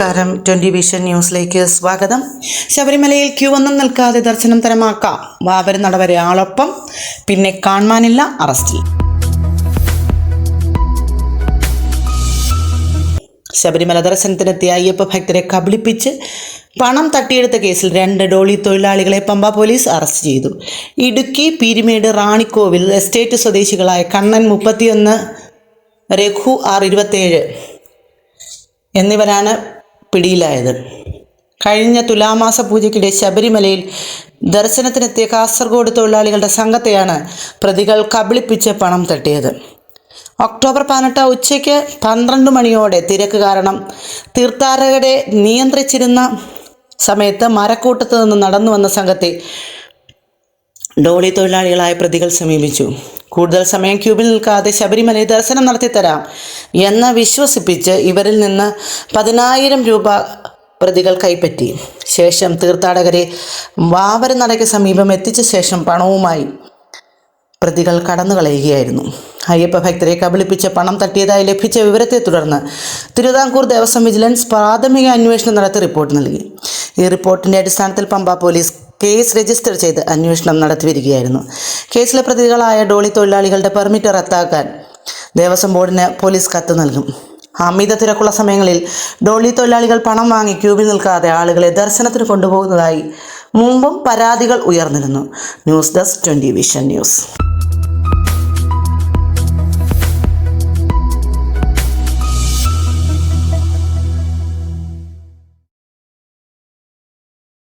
നമസ്കാരം twenty vision ന്യൂസിലേക്ക് സ്വാഗതം. ശബരിമലയിൽ ക്യൂ ഒന്നും നിൽക്കാതെ ദർശനം തരമാക്കാം. വാവര നടവരെ ആളൊപ്പം പിന്നെ കാണാനില്ല അറസ്റ്റിൽ. ശബരിമല ദർശനത്തിനെത്തിയ അയ്യപ്പ ഭക്തരെ കബളിപ്പിച്ച് പണം തട്ടിയെടുത്ത കേസിൽ രണ്ട് ഡോളി തൊഴിലാളികളെ പമ്പ പോലീസ് അറസ്റ്റ് ചെയ്തു. ഇടുക്കി പീരിമേട് റാണിക്കോവിൽ എസ്റ്റേറ്റ് സ്വദേശികളായ കണ്ണൻ മുപ്പത്തിയൊന്ന് രഘു ആർ ഇരുപത്തേഴ് എന്നിവരാണ് പിടിയിലായത്. കഴിഞ്ഞ തുലാമാസ പൂജയ്ക്കിടെ ശബരിമലയിൽ ദർശനത്തിനെത്തിയ കാസർഗോഡ് തൊഴിലാളികളുടെ സംഘത്തെയാണ് പ്രതികൾ കബളിപ്പിച്ച് പണം തട്ടിയത്. ഒക്ടോബർ പതിനെട്ട് ഉച്ചയ്ക്ക് പന്ത്രണ്ട് മണിയോടെ തിരക്ക് കാരണം തീർത്ഥാടകരെ നിയന്ത്രിച്ചിരുന്ന സമയത്ത് മരക്കൂട്ടത്തു നിന്ന് നടന്നു വന്ന സംഘത്തെ ഡോളി തൊഴിലാളികളായ പ്രതികൾ സമീപിച്ചു. കൂടുതൽ സമയം ക്യൂബിൽ നിൽക്കാതെ ശബരിമലയിൽ ദർശനം നടത്തിത്തരാം എന്ന് വിശ്വസിപ്പിച്ച് ഇവരിൽ നിന്ന് പതിനായിരം രൂപ പ്രതികൾ കൈപ്പറ്റി. ശേഷം തീർത്ഥാടകരെ വാവരനടയ്ക്ക് സമീപം എത്തിച്ച ശേഷം പണവുമായി പ്രതികൾ കടന്നു കളയുകയായിരുന്നു അയ്യപ്പ ഭക്തരെ കബളിപ്പിച്ച് പണം തട്ടിയതായി ലഭിച്ച വിവരത്തെ തുടർന്ന് തിരുവിതാംകൂർ ദേവസ്വം വിജിലൻസ് പ്രാഥമിക അന്വേഷണം നടത്തി റിപ്പോർട്ട് നൽകി. ഈ റിപ്പോർട്ടിന്റെ അടിസ്ഥാനത്തിൽ പമ്പ പോലീസ് കേസ് രജിസ്റ്റർ ചെയ്ത് അന്വേഷണം നടത്തി വരികയായിരുന്നു കേസിലെ പ്രതികളായ ഡോളി തൊഴിലാളികളുടെ പെർമിറ്റ് റദ്ദാക്കാൻ ദേവസ്വം ബോർഡിന് പോലീസ് കത്ത് നൽകും. അമിത തിരക്കുള്ള സമയങ്ങളിൽ ഡോളി തൊഴിലാളികൾ പണം വാങ്ങി ക്യൂബിൽ നിൽക്കാതെ ആളുകളെ ദർശനത്തിന് കൊണ്ടുപോകുന്നതായി മുമ്പും പരാതികൾ ഉയർന്നിരുന്നു. News desk twenty vision news.